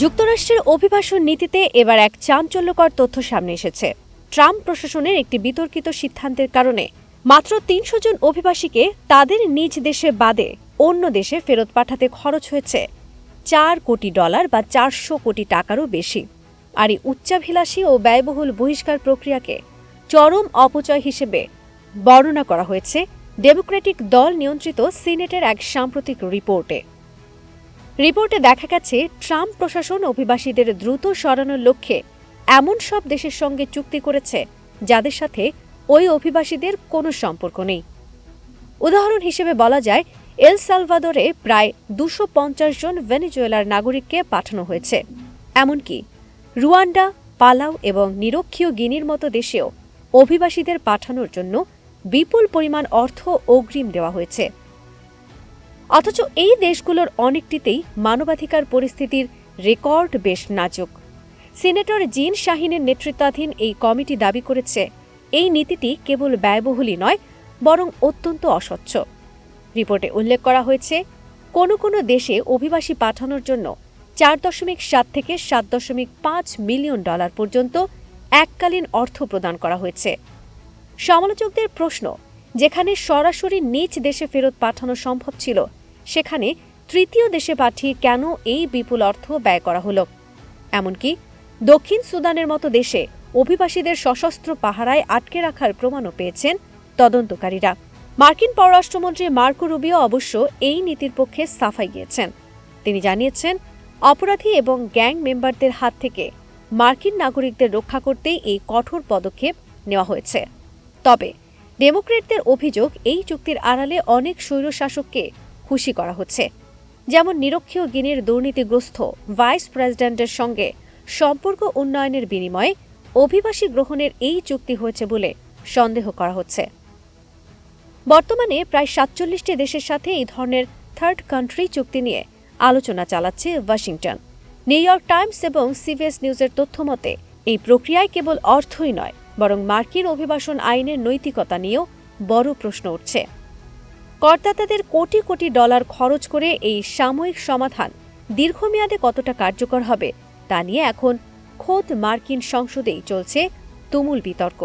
যুক্তরাষ্ট্রের অভিবাসন নীতিতে এবার এক চাঞ্চল্যকর তথ্য সামনে এসেছে। ট্রাম্প প্রশাসনের একটি বিতর্কিত সিদ্ধান্তের কারণে মাত্র তিনশো জন অভিবাসীকে তাদের নিজ দেশে বাদে অন্য দেশে ফেরত পাঠাতে খরচ হয়েছে। চার কোটি ডলার বা চারশো কোটি টাকারও বেশি। আর এই উচ্চাভিলাষী ও ব্যয়বহুল বহিষ্কার প্রক্রিয়াকে চরম অপচয় হিসেবে বর্ণনা করা হয়েছে। ডেমোক্রেটিক দল নিয়ন্ত্রিত সিনেটের এক সাম্প্রতিক রিপোর্টে। রিপোর্টে দেখা গেছে, ট্রাম্প প্রশাসন অভিবাসীদের দ্রুত সরানোর লক্ষ্যে এমন সব দেশের সঙ্গে চুক্তি করেছে, যাদের সাথে ওই অভিবাসীদের কোনো সম্পর্ক নেই। উদাহরণ হিসেবে বলা যায়, এল সালভাদোরে প্রায় দুশো পঞ্চাশ জন ভেনেজুয়েলার নাগরিককে পাঠানো হয়েছে। এমনকি রুয়ান্ডা পালাউ এবং নিরক্ষীয় গিনির মতো দেশেও অভিবাসীদের পাঠানোর জন্য বিপুল পরিমাণ অর্থ অগ্রিম দেওয়া হয়েছে। অথচ এই দেশগুলোর অনেকটিতেই মানবাধিকার পরিস্থিতির রেকর্ড বেশ নাজুক। সিনেটর জিন শাহিনের নেতৃত্বাধীন এই কমিটি দাবি করেছে, এই নীতিটি কেবল ব্যয়বহুলই নয়, বরং অত্যন্ত অস্বচ্ছ। রিপোর্টে উল্লেখ করা হয়েছে, কোনো কোনো দেশে অভিবাসী পাঠানোর জন্য চার দশমিক সাত থেকে সাত দশমিক পাঁচ মিলিয়ন ডলার পর্যন্ত এককালীন অর্থ প্রদান করা হয়েছে। সমালোচকদের প্রশ্ন, যেখানে সরাসরি নিজ দেশে ফেরত পাঠানো সম্ভব ছিল সেখানে তৃতীয় দেশে পাঠিয়ে কেন এই বিপুল অর্থ ব্যয় করা হলো? এমনকি দক্ষিণ সুদানের মতো দেশে অভিবাসীদের সশস্ত্র পাহারায় আটকে রাখার প্রমাণও পেয়েছেন তদন্তকারীরা। মার্কিন পররাষ্ট্রমন্ত্রী মার্কো রুবিও অবশ্য এই নীতির পক্ষে সাফাই গিয়েছেন। তিনি জানিয়েছেন, অপরাধী এবং গ্যাং মেম্বারদের হাত থেকে মার্কিন নাগরিকদের রক্ষা করতেই এই কঠোর পদক্ষেপ নেওয়া হয়েছে। তবে ডেমোক্রেটদের অভিযোগ এই চুক্তির আড়ালে অনেক স্বৈরশাসককে খুশি করা হচ্ছে। যেমন নিরক্ষীয় গিনির দুর্নীতিগ্রস্ত ভাইস প্রেসিডেন্টের সঙ্গে সম্পর্ক উন্নয়নের বিনিময়ে অভিবাসী গ্রহণের এই চুক্তি হয়েছে বলে সন্দেহ করা হচ্ছে। বর্তমানে প্রায় সাতচল্লিশটি দেশের সাথে এই ধরনের থার্ড কান্ট্রি চুক্তি নিয়ে আলোচনা চালাচ্ছে ওয়াশিংটন। নিউ ইয়র্ক টাইমস এবং সিবিএস নিউজের তথ্য মতে, এই প্রক্রিয়ায় কেবল অর্থই নয়, বরং মার্কিন অভিবাসন আইনের নৈতিকতা নিয়েও বড় প্রশ্ন উঠছে। করদাতাদের কোটি কোটি ডলার খরচ করে এই সাময়িক সমাধান দীর্ঘমেয়াদে কতটা কার্যকর হবে, তা নিয়ে এখন খোদ মার্কিন সংসদেই চলছে তুমুল বিতর্ক।